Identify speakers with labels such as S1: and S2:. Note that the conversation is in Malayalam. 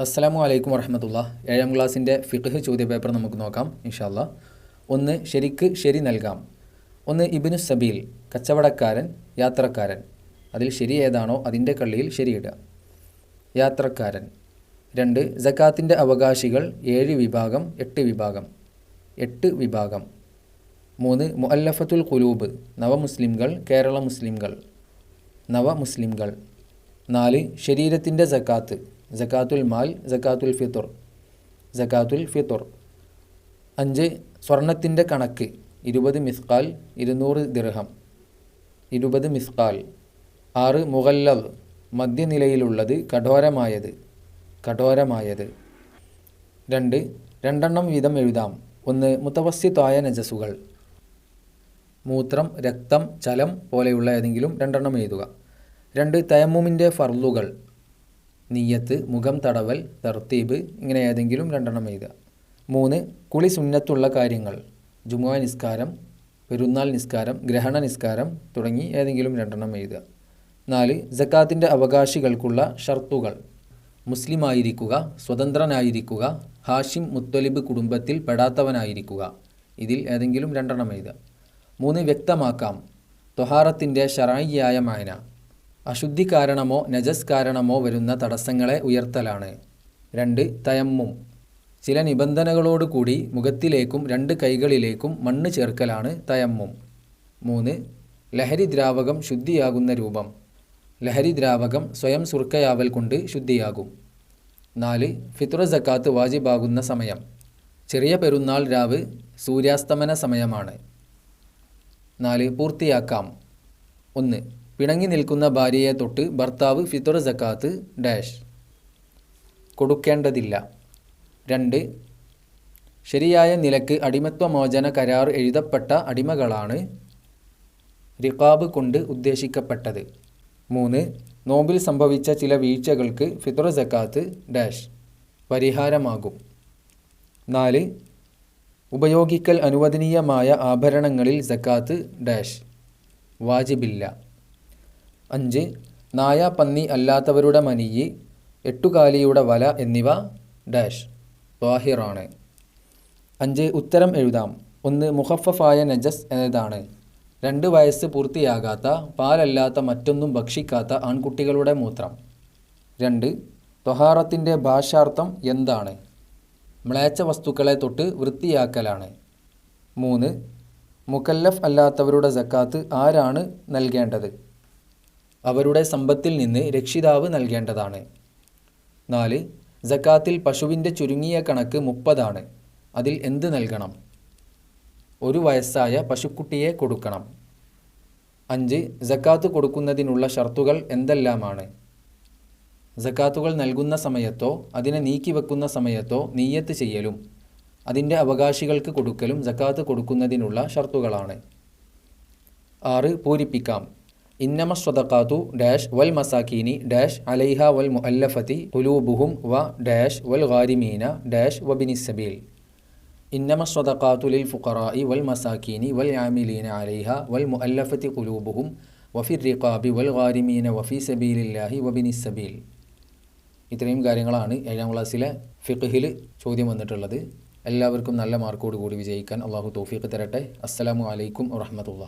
S1: അസ്സലാമു അലൈക്കും വറഹമത്തുള്ള. ഏഴാം ക്ലാസ്സിന്റെ ഫിഖ് ചോദ്യപേപ്പർ നമുക്ക് നോക്കാം ഇൻഷാല്ല ഒന്ന് ശരിക്ക് ശരി നൽകാം. ഒന്ന് ഇബിനു സബീൽ കച്ചവടക്കാരൻ യാത്രക്കാരൻ. അതിൽ ശരി ഏതാണോ അതിന്റെ കള്ളിയിൽ ശരിയിടുക യാത്രക്കാരൻ. രണ്ട് ജക്കാത്തിന്റെ അവകാശികൾ ഏഴ് വിഭാഗം എട്ട് വിഭാഗം. എട്ട് വിഭാഗം. മൂന്ന് മുഅല്ലഫത്തുൽ കുലൂബ് നവമുസ്ലിംകൾ കേരള മുസ്ലിംകൾ. നവമുസ്ലിംകൾ. നാല് ശരീരത്തിന്റെ ജക്കാത്ത് ജക്കാത്തുൽ മാൽ ജക്കാത്തുൽ ഫിത്തുർ ജക്കാത്തുൽ ഫിത്തുർ അഞ്ച് സ്വർണത്തിന്റെ കണക്ക്. ഇരുപത് മിസ്കാൽ ഇരുന്നൂറ് ദിർഹം. ഇരുപത് മിസ്കാൽ ആറ് മുഗല്ലവ് മധ്യനിലയിലുള്ളത് കഠോരമായത്. കഠോരമായത്. രണ്ട് രണ്ടെണ്ണം വീതം എഴുതാം. ഒന്ന് മുത്തവസ്യത്തായ നജസുകൾ. മൂത്രം രക്തം ചലം പോലെയുള്ള ഏതെങ്കിലും രണ്ടെണ്ണം എഴുതുക. രണ്ട് തയമ്മുമിന്റെ ഫർലുകൾ നീയത്ത് മുഖം തടവൽ തർത്തീബ് ഇങ്ങനെ ഏതെങ്കിലും രണ്ടെണ്ണം എഴുതുക. മൂന്ന് കുളി സുന്നത്തുള്ള കാര്യങ്ങൾ. ജുമുഅ നിസ്കാരം പെരുന്നാൾ നിസ്കാരം ഗ്രഹണ നിസ്കാരം തുടങ്ങി ഏതെങ്കിലും രണ്ടെണ്ണം എഴുതുക. നാല് ജക്കാത്തിന്റെ അവകാശികൾക്കുള്ള ഷർത്തുകൾ. മുസ്ലിമായിരിക്കുക സ്വതന്ത്രനായിരിക്കുക ഹാഷിം മുത്തലിബ് കുടുംബത്തിൽ പെടാത്തവനായിരിക്കുക. ഇതിൽ ഏതെങ്കിലും രണ്ടെണ്ണം എഴുതുക. മൂന്ന് വ്യക്തമാക്കാം. തൊഹാറത്തിന്റെ ഷറായിയായ മായന. അശുദ്ധി കാരണമോ നജസ് കാരണമോ വരുന്ന തടസ്സങ്ങളെ ഉയർത്തലാണ്. രണ്ട് തയമ്മും. ചില നിബന്ധനകളോടുകൂടി മുഖത്തിലേക്കും രണ്ട് കൈകളിലേക്കും മണ്ണ് ചേർക്കലാണ് തയമ്മും. മൂന്ന് ലഹരി ദ്രാവകം ശുദ്ധിയാകുന്ന രൂപം. ലഹരി ദ്രാവകം സ്വയം സുർക്കയാവൽ കൊണ്ട് ശുദ്ധിയാകും. നാല് ഫിത്ര ജക്കാത്ത് വാജിബാകുന്ന സമയം. ചെറിയ പെരുന്നാൾ രാവ് സൂര്യാസ്തമന സമയമാണ്. നാല് പൂർത്തിയാക്കാം. ഒന്ന് പിണങ്ങി നിൽക്കുന്ന ഭാര്യയെ തൊട്ട് ഭർത്താവ് ഫിത്തുർ സക്കാത്ത് ഡാഷ്. കൊടുക്കേണ്ടതില്ല. രണ്ട് ശരിയായ നിലയ്ക്ക് അടിമത്വമോചന കരാർ എഴുതപ്പെട്ട അടിമകളാണ് റിഖാബ് കൊണ്ട് ഉദ്ദേശിക്കപ്പെട്ടത്. മൂന്ന് നോമ്പിൽ സംഭവിച്ച ചില വീഴ്ചകൾക്ക് ഫിത്തുർ സക്കാത്ത് ഡാഷ് പരിഹാരമാകും. നാല് ഉപയോഗിക്കൽ അനുവദനീയമായ ആഭരണങ്ങളിൽ സക്കാത്ത് ഡാഷ്. വാജിബില്ല. അഞ്ച്. നായ പന്നി അല്ലാത്തവരുടെ മനിയ് എട്ടുകാലിയുടെ വല എന്നിവ ഡാഷ്. വാഹിറാണ് അഞ്ച് ഉത്തരം എഴുതാം. ഒന്ന് മുഹഫഫായ നജസ് എന്നതാണ്. രണ്ട് വയസ്സ് പൂർത്തിയാകാത്ത പാലല്ലാത്ത മറ്റൊന്നും ഭക്ഷിക്കാത്ത ആൺകുട്ടികളുടെ മൂത്രം. രണ്ട് തൊഹാറത്തിന്റെ ഭാഷാർത്ഥം എന്താണ്? മ്ലേച്ച വസ്തുക്കളെ തൊട്ട് വൃത്തിയാക്കലാണ്. മൂന്ന് മുക്കല്ലഫ് അല്ലാത്തവരുടെ ജക്കാത്ത് ആരാണ് നൽകേണ്ടത്? അവരുടെ സമ്പത്തിൽ നിന്ന് രക്ഷിതാവ് നൽകേണ്ടതാണ്. നാല് ജക്കാത്തിൽ പശുവിന്റെ ചുരുങ്ങിയ കണക്ക് മുപ്പതാണ്. അതിൽ എന്ത് നൽകണം? ഒരു വയസ്സായ പശുക്കുട്ടിയെ കൊടുക്കണം. അഞ്ച് ജക്കാത്ത് കൊടുക്കുന്നതിനുള്ള ഷർത്തുകൾ എന്തെല്ലാമാണ്? ജക്കാത്തുകൾ നൽകുന്ന സമയത്തോ അതിനെ നീക്കിവെക്കുന്ന സമയത്തോ നീയത്ത് ചെയ്യലും. അതിന്റെ അവകാശികൾക്ക് കൊടുക്കലും ജക്കാത്ത് കൊടുക്കുന്നതിനുള്ള ഷർത്തുകളാണ്. ആറ് പൂരിപ്പിക്കാം. ഇന്നമ സ്വതക്കാത്തു ഡാഷ് വൽ മസാക്കീനി ഡാഷ് അലൈഹ വൽ മുഅല്ലഫത്തി കുലൂബുഹും വ ഡാഷ് വൽ ഗാരിമീന ഡാഷ് വബിനിസബീൽ ഇന്നമ സ്വതക്കാത്തു ലിൽ ഫുഖറായി വൽ മസാക്കീനി വൽ ആമിലീന അലൈഹ വൽ മുഅല്ലഫത്തി കുലൂബുഹും വഫിർ റിഖാബി വൽ ഗാരിമീന വഫി സബീലില്ലാഹി വബിനിസബീൽ ഇത്രയും കാര്യങ്ങളാണ് ഏഴാം ക്ലാസ്സിലെ ഫിഖ്ഹിൽ ചോദ്യം വന്നിട്ടുള്ളത്. എല്ലാവർക്കും നല്ല മാർക്കോട് കൂടി വിജയിക്കാൻ അള്ളാഹു തൗഫീഖ് തരട്ടെ. അസ്സലാമു അലൈക്കും വറഹമത്തുള്ള